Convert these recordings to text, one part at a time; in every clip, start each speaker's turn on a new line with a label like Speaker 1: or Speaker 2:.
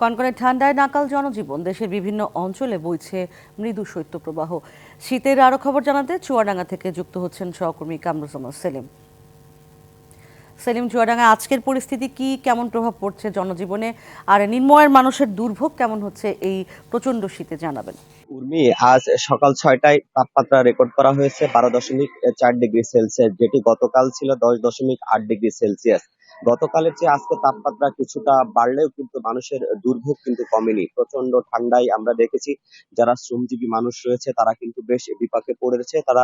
Speaker 1: কনকনে ঠান্ডায় নাকাল জনজীবন, দেশের বিভিন্ন অঞ্চলে বইছে মৃদু শৈত্যপ্রবাহ। শীতের আরও খবর জানাতে চুয়াডাঙ্গা থেকে যুক্ত হচ্ছেন সহকর্মী কামরুজ্জামান সেলিম। সেলিম চুয়াডাঙ্গা আজকের পরিস্থিতি কি? কেমন প্রভাব পড়ছে জনজীবনে? আর নির্ময়ের মানুষের দুর্ভোগ কেমন হচ্ছে? এই প্রচণ্ড শীতে জানাবেন।
Speaker 2: উর্মি, আজ সকাল ছয়টায় তাপমাত্রা রেকর্ড করা হয়েছে বারো দশমিক চার ডিগ্রি সেলসিয়াস, যেটি গতকাল ছিল দশ দশমিক আট ডিগ্রি সেলসিয়াস। গতকালের চেয়ে আজকে তাপমাত্রা কিছুটা বাড়লেও কিন্তু মানুষের দুর্ভোগ কিন্তু কমেনি। প্রচণ্ড ঠান্ডায় আমরা দেখেছি। যারা শ্রমজীবী মানুষ রয়েছে, তারা কিন্তু বেশ বিপাকে পড়েছে। তারা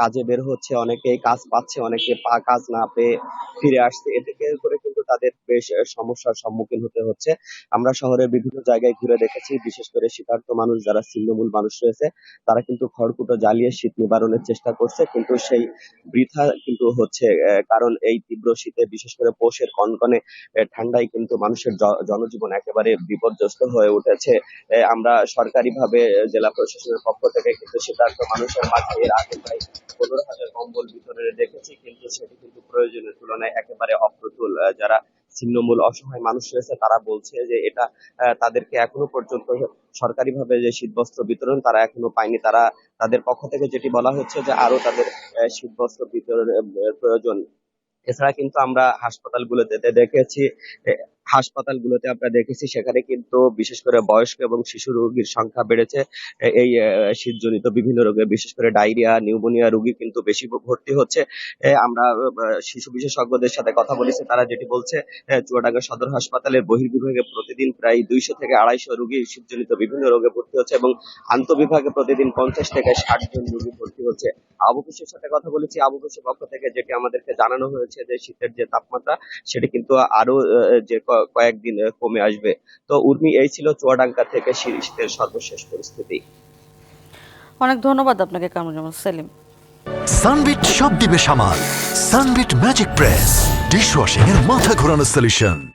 Speaker 2: কাজে বের হচ্ছে অনেকে কাজ পাচ্ছে, অনেকে পা, কাজ না পেয়ে ফিরে আসছে। এতে করে কিন্তু তাদের বেশ সমস্যার সম্মুখীন হতে হচ্ছে। আমরা শহরের বিভিন্ন জায়গায় ঘুরে দেখেছি, বিশেষ করে শীতার্থ মানুষ যারা ছিন্নমূল মানুষ রয়েছে, তারা কিন্তু খড়কুটো জ্বালিয়ে শীত নিবারণের চেষ্টা করছে। কিন্তু সেই বৃথা কিন্তু হচ্ছে কারণ এই তীব্র শীতে, বিশেষ করে পৌষের কনকনে ঠান্ডায় কিন্তু মানুষের জনজীবন একেবারে বিপর্যস্ত হয়ে উঠেছে। আমরা সরকারিভাবে আহ, জেলা প্রশাসনের পক্ষ থেকে কিন্তু শীতার্থ মানুষের মাঝে এর আগে প্রায় পনেরো হাজার কম্বল বিতরণে দেখেছি কিন্তু সেটি কিন্তু প্রয়োজনের তুলনায় একেবারে অপ্রতুল। যারা ছিন্নমূল অসহায় মানুষ রয়েছে তারা বলছে যে এটা তাদেরকে এখনও পর্যন্ত সরকারিভাবে যে শীতবস্ত্র বিতরণ তারা এখনও পায়নি। তারা তাদের পক্ষ থেকে যেটি বলা হচ্ছে যে আরও তাদের আহ, শীতবস্ত্র বিতরণের প্রয়োজন। এছাড়া কিন্তু আমরা হাসপাতালগুলোতে গুলোতে দেখেছি হাসপাতালগুলোতে আমরা দেখেছি, সেখানে কিন্তু বিশেষ করে বয়স্ক এবং শিশু রোগীর সংখ্যা বেড়েছে। এই শীতজনিত বিভিন্ন রোগে, বিশেষ করে ডায়রিয়া, নিউমোনিয়া রোগী কিন্তু বেশি ভর্তি হচ্ছে। আমরা শিশু বিশেষজ্ঞদের সাথে কথা বলেছি, তারা যেটি বলছে চুয়াডাঙ্গা সদর হাসপাতালের বহির্বিভাগে প্রতিদিন প্রায় দুইশো থেকে আড়াইশো রোগী শীতজনিত বিভিন্ন রোগে ভর্তি হচ্ছে এবং আন্তঃবিভাগে প্রতিদিন পঞ্চাশ থেকে ষাট জন রোগী ভর্তি হচ্ছে। আবু বসির সাথে কথা বলেছি, আবু বসির পক্ষ থেকে যেটি আমাদেরকে জানানো হয়েছে যে শীতের যে তাপমাত্রা, সেটি কিন্তু আরও যে কয়েকদিন কমে আসবে। তো উর্মি এই ছিল চুয়াডাঙ্গা থেকে শিরিষের শীতের সর্বশেষ পরিস্থিতি।
Speaker 1: অনেক ধন্যবাদ আপনাকে কামরুজ্জামান। সেলিম।
Speaker 3: সানবিট সব দিবে সামাল। Sunbit magic press. ডিশওয়াশিং এর মাথা ঘোরানো সলিউশন